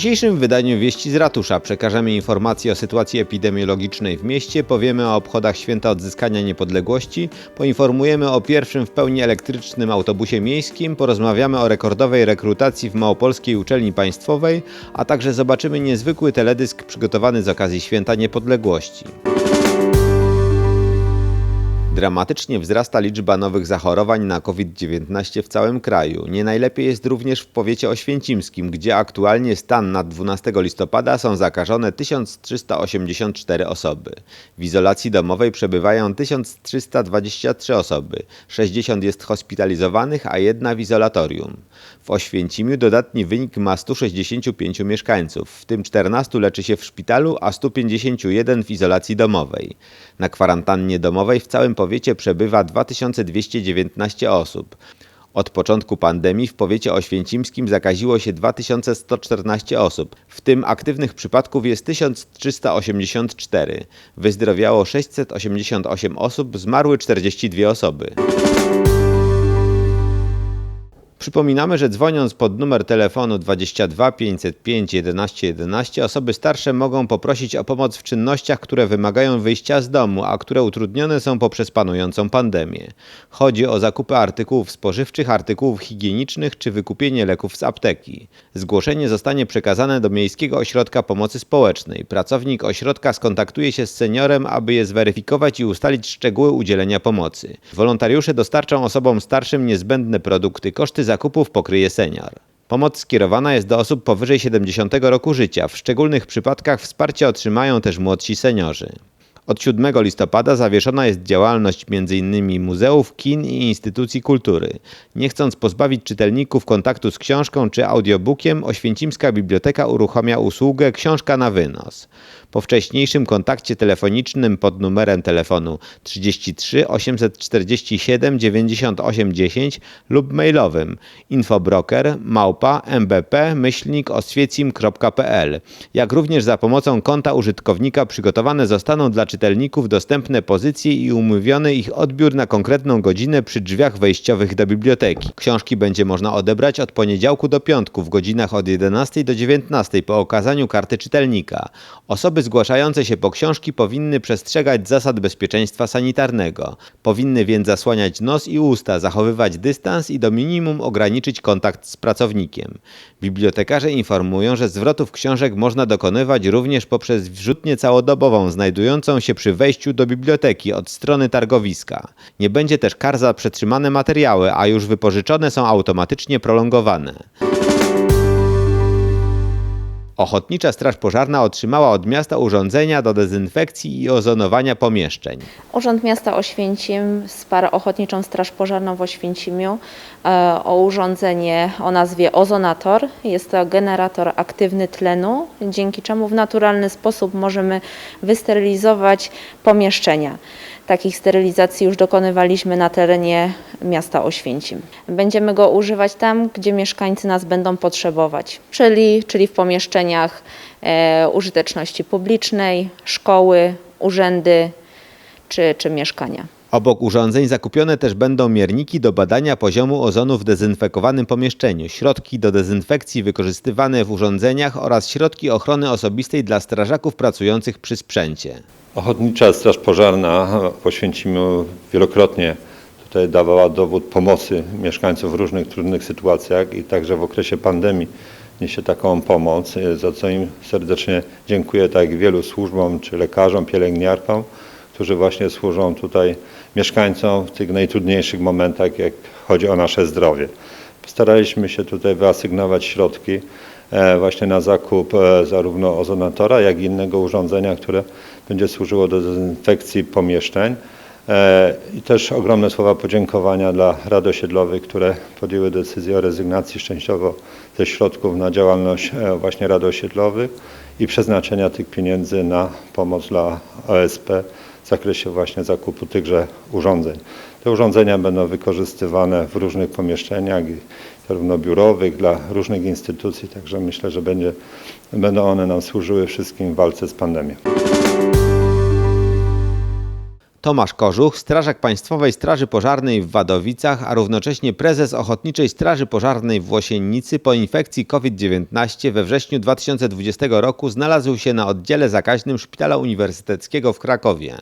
dzisiejszym wydaniu Wieści z Ratusza przekażemy informacje o sytuacji epidemiologicznej w mieście, powiemy o obchodach Święta Odzyskania Niepodległości, poinformujemy o pierwszym w pełni elektrycznym autobusie miejskim, porozmawiamy o rekordowej rekrutacji w Małopolskiej Uczelni Państwowej, a także zobaczymy niezwykły teledysk przygotowany z okazji Święta Niepodległości. Dramatycznie wzrasta liczba nowych zachorowań na COVID-19 w całym kraju. Nie najlepiej jest również w powiecie oświęcimskim, gdzie aktualnie stan na 12 listopada są zakażone 1384 osoby. W izolacji domowej przebywają 1323 osoby, 60 jest hospitalizowanych, a jedna w izolatorium. W Oświęcimiu dodatni wynik ma 165 mieszkańców, w tym 14 leczy się w szpitalu, a 151 w izolacji domowej. Na kwarantannie domowej w całym powiecie przebywa 2219 osób. Od początku pandemii w powiecie oświęcimskim zakaziło się 2114 osób, w tym aktywnych przypadków jest 1384. Wyzdrowiało 688 osób, zmarły 42 osoby. Przypominamy, że dzwoniąc pod numer telefonu 22 505 11 11 osoby starsze mogą poprosić o pomoc w czynnościach, które wymagają wyjścia z domu, a które utrudnione są poprzez panującą pandemię. Chodzi o zakupy artykułów spożywczych, artykułów higienicznych czy wykupienie leków z apteki. Zgłoszenie zostanie przekazane do Miejskiego Ośrodka Pomocy Społecznej. Pracownik ośrodka skontaktuje się z seniorem, aby je zweryfikować i ustalić szczegóły udzielenia pomocy. Wolontariusze dostarczą osobom starszym niezbędne produkty, koszty zakupów pokryje senior. Pomoc skierowana jest do osób powyżej 70 roku życia. W szczególnych przypadkach wsparcie otrzymają też młodsi seniorzy. Od 7 listopada zawieszona jest działalność m.in. muzeów, kin i instytucji kultury. Nie chcąc pozbawić czytelników kontaktu z książką czy audiobookiem, Oświęcimska Biblioteka uruchamia usługę Książka na wynos. Po wcześniejszym kontakcie telefonicznym pod numerem telefonu 33 847 98 10 lub mailowym infobroker małpa mbp jak również za pomocą konta użytkownika przygotowane zostaną dla czytelników dostępne pozycje i umówiony ich odbiór na konkretną godzinę przy drzwiach wejściowych do biblioteki. Książki będzie można odebrać od poniedziałku do piątku w godzinach od 11 do 19 po okazaniu karty czytelnika. Osoby zgłaszające się po książki powinny przestrzegać zasad bezpieczeństwa sanitarnego. Powinny więc zasłaniać nos i usta, zachowywać dystans i do minimum ograniczyć kontakt z pracownikiem. Bibliotekarze informują, że zwrotów książek można dokonywać również poprzez wrzutnię całodobową znajdującą się przy wejściu do biblioteki od strony targowiska. Nie będzie też kar za przetrzymane materiały, a już wypożyczone są automatycznie prolongowane. Ochotnicza Straż Pożarna otrzymała od miasta urządzenia do dezynfekcji i ozonowania pomieszczeń. Urząd Miasta Oświęcim wsparł Ochotniczą Straż Pożarną w Oświęcimiu e, o urządzenie o nazwie Ozonator. Jest to generator aktywny tlenu, dzięki czemu w naturalny sposób możemy wysterylizować pomieszczenia. Takich sterylizacji już dokonywaliśmy na terenie miasta Oświęcim. Będziemy go używać tam, gdzie mieszkańcy nas będą potrzebować, czyli, czyli w pomieszczeniach e, użyteczności publicznej, szkoły, urzędy czy, czy mieszkania. Obok urządzeń zakupione też będą mierniki do badania poziomu ozonu w dezynfekowanym pomieszczeniu, środki do dezynfekcji wykorzystywane w urządzeniach oraz środki ochrony osobistej dla strażaków pracujących przy sprzęcie. Ochotnicza Straż Pożarna w Oświęcimiu wielokrotnie tutaj dawała dowód pomocy mieszkańcom w różnych trudnych sytuacjach i także w okresie pandemii niesie taką pomoc, za co im serdecznie dziękuję, tak wielu służbom, czy lekarzom, pielęgniarkom, którzy właśnie służą tutaj mieszkańcom w tych najtrudniejszych momentach, jak chodzi o nasze zdrowie. Staraliśmy się tutaj wyasygnować środki e, właśnie na zakup e, zarówno ozonatora, jak i innego urządzenia, które będzie służyło do dezynfekcji pomieszczeń. E, I też ogromne słowa podziękowania dla rad osiedlowych, które podjęły decyzję o rezygnacji częściowo ze środków na działalność właśnie rad osiedlowych i przeznaczenia tych pieniędzy na pomoc dla OSP zakresie właśnie zakupu tychże urządzeń. Te urządzenia będą wykorzystywane w różnych pomieszczeniach, zarówno biurowych, dla różnych instytucji, także myślę, że będzie, będą one nam służyły wszystkim w walce z pandemią. Tomasz Kożuch, strażak Państwowej Straży Pożarnej w Wadowicach, a równocześnie prezes Ochotniczej Straży Pożarnej w Łosiennicy po infekcji COVID-19 we wrześniu 2020 roku znalazł się na oddziale zakaźnym Szpitala Uniwersyteckiego w Krakowie.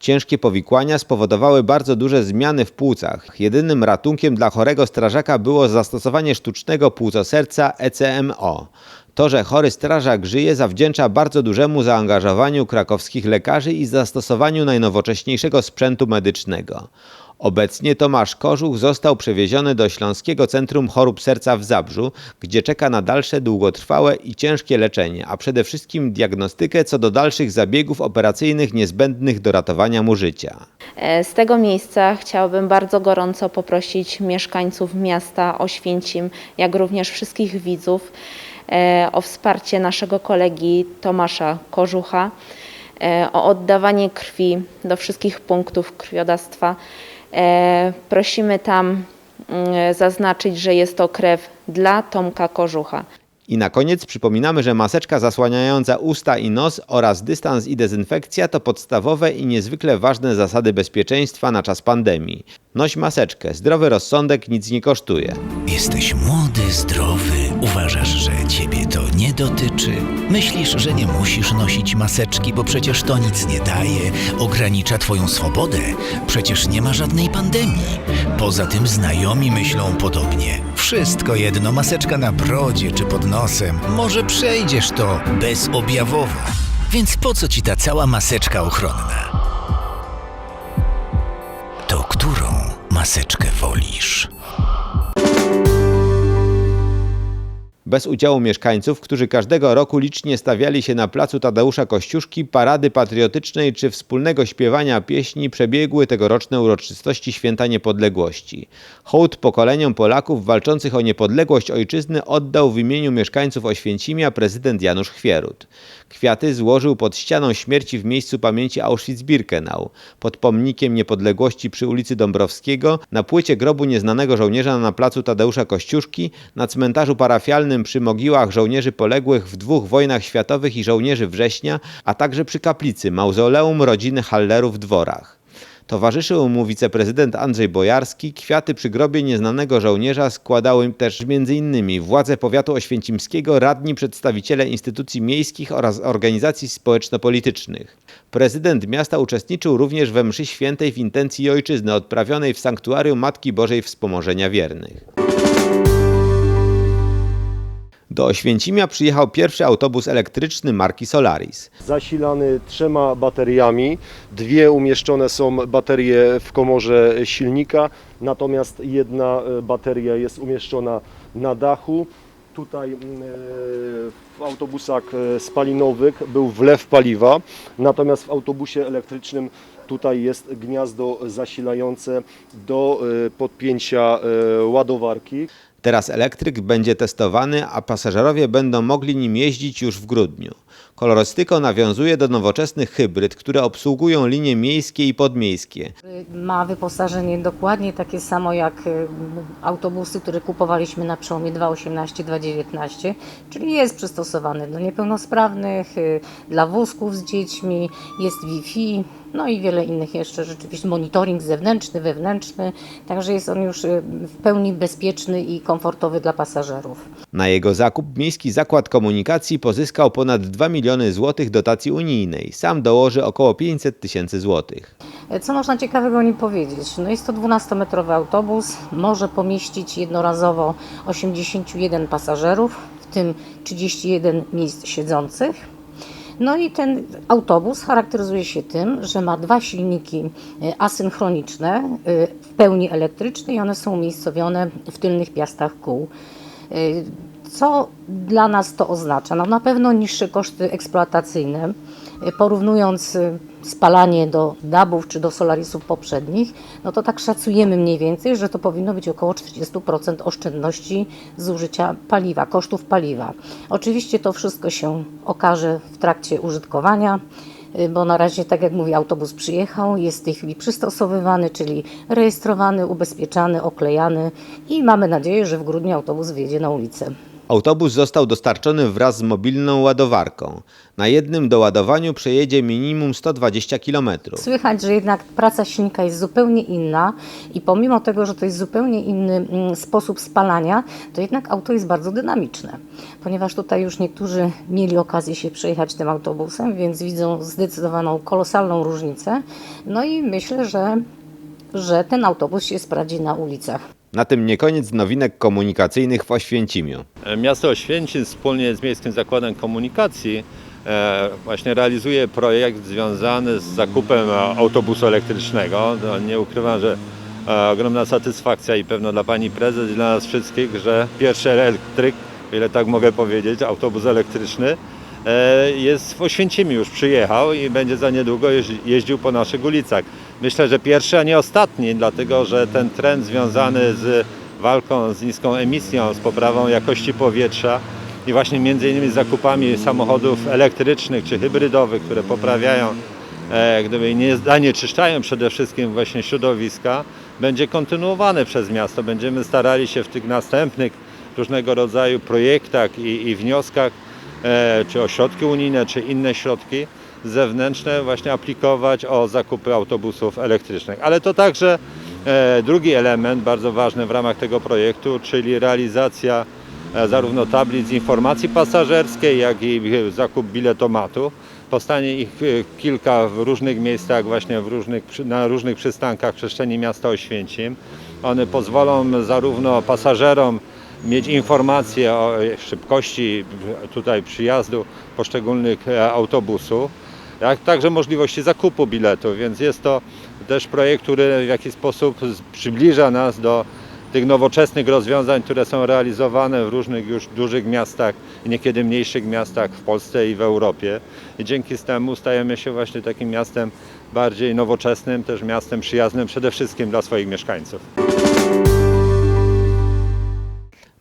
Ciężkie powikłania spowodowały bardzo duże zmiany w płucach. Jedynym ratunkiem dla chorego strażaka było zastosowanie sztucznego płucoserca ECMO. To, że chory strażak żyje, zawdzięcza bardzo dużemu zaangażowaniu krakowskich lekarzy i zastosowaniu najnowocześniejszego sprzętu medycznego. Obecnie Tomasz Kożuch został przewieziony do Śląskiego Centrum Chorób Serca w Zabrzu, gdzie czeka na dalsze długotrwałe i ciężkie leczenie, a przede wszystkim diagnostykę co do dalszych zabiegów operacyjnych niezbędnych do ratowania mu życia. E, Z tego miejsca chciałabym bardzo gorąco poprosić mieszkańców miasta Oświęcim, jak również wszystkich widzów e, o wsparcie naszego kolegi Tomasza Kożucha, e, o oddawanie krwi do wszystkich punktów krwiodawstwa. E, Prosimy tam mm, zaznaczyć, że jest to krew dla Tomka Kożucha. I na koniec przypominamy, że maseczka zasłaniająca usta i nos oraz dystans i dezynfekcja to podstawowe i niezwykle ważne zasady bezpieczeństwa na czas pandemii. Noś maseczkę, zdrowy rozsądek nic nie kosztuje. Jesteś młody, zdrowy, uważasz, że ciebie to nie dotyczy. Myślisz, że nie musisz nosić maseczki, bo przecież to nic nie daje, ogranicza twoją swobodę. Przecież nie ma żadnej pandemii. Poza tym znajomi myślą podobnie. Wszystko jedno, maseczka na brodzie czy pod nosem. Może przejdziesz to bezobjawowo. Więc po co ci ta cała maseczka ochronna? Maseczkę wolisz? Bez udziału mieszkańców, którzy każdego roku licznie stawiali się na placu Tadeusza Kościuszki, parady patriotycznej czy wspólnego śpiewania pieśni przebiegły tegoroczne uroczystości Święta Niepodległości. Hołd pokoleniom Polaków walczących o niepodległość ojczyzny oddał w imieniu mieszkańców Oświęcimia prezydent Janusz Chwierut. Kwiaty złożył pod ścianą śmierci w miejscu pamięci Auschwitz-Birkenau, pod pomnikiem niepodległości przy ulicy Dąbrowskiego, na płycie grobu nieznanego żołnierza na placu Tadeusza Kościuszki, na cmentarzu parafialnym przy mogiłach żołnierzy poległych w dwóch wojnach światowych i żołnierzy września, a także przy kaplicy mauzoleum rodziny Hallerów w Dworach. Towarzyszył mu wiceprezydent Andrzej Bojarski. Kwiaty przy grobie nieznanego żołnierza składały też m.in. władze powiatu oświęcimskiego, radni, przedstawiciele instytucji miejskich oraz organizacji społeczno-politycznych. Prezydent miasta uczestniczył również we mszy świętej w intencji ojczyzny odprawionej w sanktuarium Matki Bożej Wspomożenia Wiernych. Do Oświęcimia przyjechał pierwszy autobus elektryczny marki Solaris. zasilany trzema bateriami. Dwie umieszczone są baterie w komorze silnika, natomiast jedna e, bateria jest umieszczona na dachu. Tutaj mm, e, w autobusach e, spalinowych był wlew paliwa, natomiast w autobusie elektrycznym tutaj jest gniazdo zasilające do podpięcia ładowarki. Teraz elektryk będzie testowany, a pasażerowie będą mogli nim jeździć już w grudniu. Kolorystyko nawiązuje do nowoczesnych hybryd, które obsługują linie miejskie i podmiejskie. Ma wyposażenie dokładnie takie samo jak y, autobusy, które kupowaliśmy na przełomie 2018-2019, czyli jest przystosowany do niepełnosprawnych, y, dla wózków z dziećmi, jest Wi-Fi, no i wiele innych jeszcze rzeczywiście, monitoring zewnętrzny, wewnętrzny, także jest on już y, w pełni bezpieczny i komfortowy dla pasażerów. Na jego zakup Miejski Zakład Komunikacji pozyskał ponad 2 miliony złotych dotacji unijnej. Sam dołoży około 500 tysięcy złotych. Co można ciekawego o nim powiedzieć? No jest to 12-metrowy autobus, może pomieścić jednorazowo 81 pasażerów, w tym 31 miejsc siedzących. No i ten autobus charakteryzuje się tym, że ma dwa silniki e, asynchroniczne, e, w pełni elektryczne i one są umiejscowione w tylnych piastach kół. E, Co dla nas to oznacza? No na pewno niższe koszty eksploatacyjne. E, Porównując e, spalanie do DAB-ów czy do Solarisów poprzednich, no to tak szacujemy mniej więcej, że to powinno być około 40% oszczędności zużycia paliwa, kosztów paliwa. Oczywiście to wszystko się okaże w trakcie użytkowania y, bo na razie, tak jak mówię, autobus przyjechał, jest w tej chwili przystosowywany, czyli rejestrowany, ubezpieczany, oklejany i mamy nadzieję, że w grudniu autobus wjedzie na ulicę. Autobus został dostarczony wraz z mobilną ładowarką. Na jednym doładowaniu przejedzie minimum 120 km. Słychać, że jednak praca silnika jest zupełnie inna i pomimo tego, że to jest zupełnie inny mm, sposób spalania, to jednak auto jest bardzo dynamiczne. Ponieważ tutaj już niektórzy mieli okazję się przejechać tym autobusem, więc widzą zdecydowaną, kolosalną różnicę. No i myślę, że, że ten autobus się sprawdzi na ulicach. Na tym nie koniec nowinek komunikacyjnych w Oświęcimiu. Miasto Oświęcim wspólnie z Miejskim Zakładem Komunikacji e, właśnie realizuje projekt związany z zakupem e, autobusu elektrycznego. No, Nie ukrywam, że e, ogromna satysfakcja i pewno dla Pani Prezes i dla nas wszystkich, że pierwszy elektryk, ile tak mogę powiedzieć, autobus elektryczny e, jest w Oświęcimiu, już przyjechał i będzie za niedługo jeździ- jeździł po naszych ulicach. Myślę, że pierwszy, a nie ostatni, dlatego że ten trend związany z walką z niską emisją, z poprawą jakości powietrza i właśnie między innymi zakupami samochodów elektrycznych czy hybrydowych, które poprawiają, e, gdyby nie zanieczyszczają przede wszystkim właśnie środowiska, będzie kontynuowany przez miasto. Będziemy starali się w tych następnych różnego rodzaju projektach i, i wnioskach, e, czy o środki unijne, czy inne środki zewnętrzne właśnie aplikować o zakupy autobusów elektrycznych. Ale to także E, Drugi element bardzo ważny w ramach tego projektu, czyli realizacja e, zarówno tablic informacji pasażerskiej, jak i e, zakup biletomatu. Powstanie ich e, kilka w różnych miejscach, właśnie w różnych, na różnych przystankach przestrzeni miasta Oświęcim. One pozwolą zarówno pasażerom mieć informacje o szybkości tutaj przyjazdu poszczególnych e, autobusów, jak także możliwości zakupu biletu, więc jest to też projekt, który w jakiś sposób przybliża nas do tych nowoczesnych rozwiązań, które są realizowane w różnych już dużych miastach niekiedy mniejszych miastach w Polsce i w Europie. I dzięki temu stajemy się właśnie takim miastem bardziej nowoczesnym, też miastem przyjaznym przede wszystkim dla swoich mieszkańców.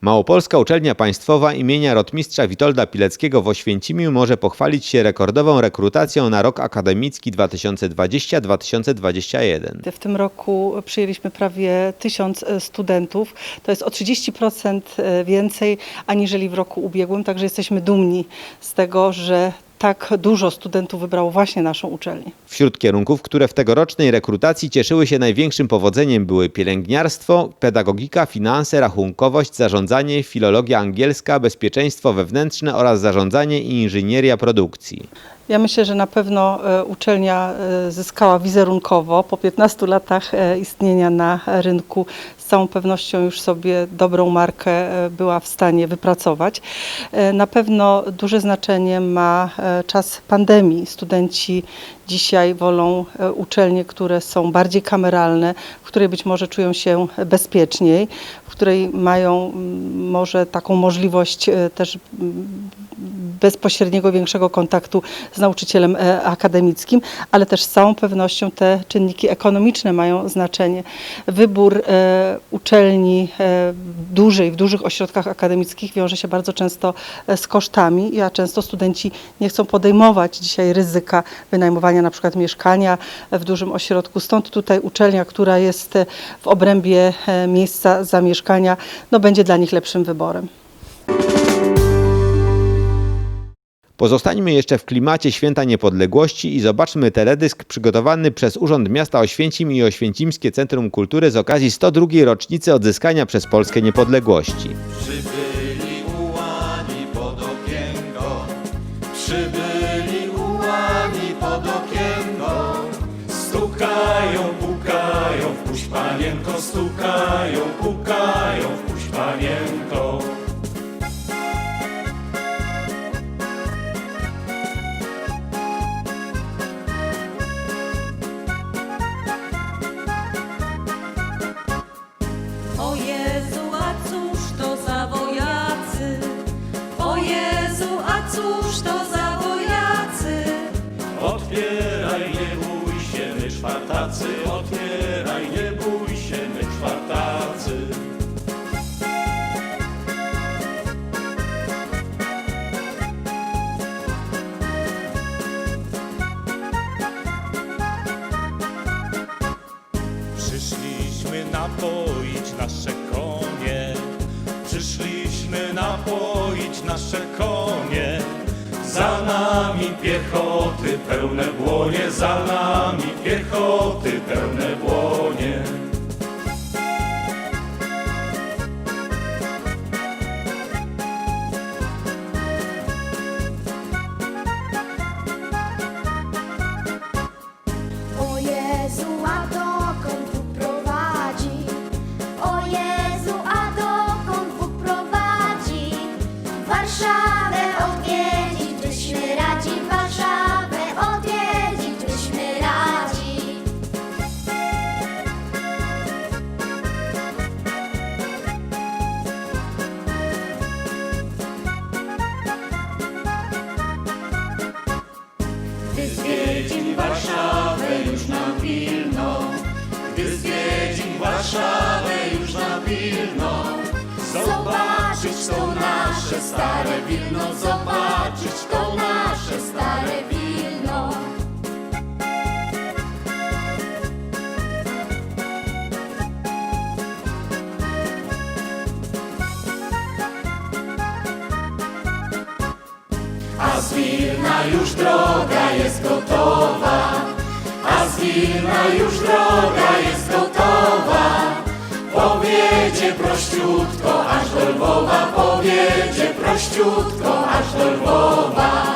Małopolska Uczelnia Państwowa imienia rotmistrza Witolda Pileckiego w Oświęcimiu może pochwalić się rekordową rekrutacją na rok akademicki 2020-2021. W tym roku przyjęliśmy prawie 1000 e, studentów. To jest o 30% więcej aniżeli w roku ubiegłym, także jesteśmy dumni z tego, że tak dużo studentów wybrało właśnie naszą uczelnię. Wśród kierunków, które w tegorocznej rekrutacji cieszyły się największym powodzeniem były pielęgniarstwo, pedagogika, finanse, rachunkowość, zarządzanie, filologia angielska, bezpieczeństwo wewnętrzne oraz zarządzanie i inżynieria produkcji. Ja myślę, że na pewno e, uczelnia e, zyskała wizerunkowo. Po 15 latach e, istnienia na rynku z całą pewnością już sobie dobrą markę była w stanie wypracować. Na pewno duże znaczenie ma czas pandemii. Studenci dzisiaj wolą uczelnie, które są bardziej kameralne, w której być może czują się bezpieczniej, której mają może taką możliwość e, też bezpośredniego, większego kontaktu z nauczycielem e, akademickim, ale też z całą pewnością te czynniki ekonomiczne mają znaczenie. Wybór e, uczelni dużej, w dużych ośrodkach akademickich wiąże się bardzo często z kosztami, a często studenci nie chcą podejmować dzisiaj ryzyka wynajmowania na przykład mieszkania w dużym ośrodku. Stąd tutaj uczelnia, która jest w obrębie miejsca zamieszkania, no będzie dla nich lepszym wyborem. Pozostańmy jeszcze w klimacie Święta Niepodległości i zobaczmy teledysk przygotowany przez Urząd Miasta Oświęcim i Oświęcimskie Centrum Kultury z okazji 102. rocznicy odzyskania przez Polskę niepodległości. Panienko, stukają, pukają, wpuść panienko. O Jezu, a cóż pracy, otwieraj, nie bój się, my czwartacy. Przyszliśmy napoić nasze konie, przyszliśmy napoić nasze konie za nami piechoty, pełne błonie, za nami piechoty, pełne błonie. Jedyna już droga jest gotowa. Powiedzie prościutko aż do Lwowa Powiedzie prościutko aż do Lwowa.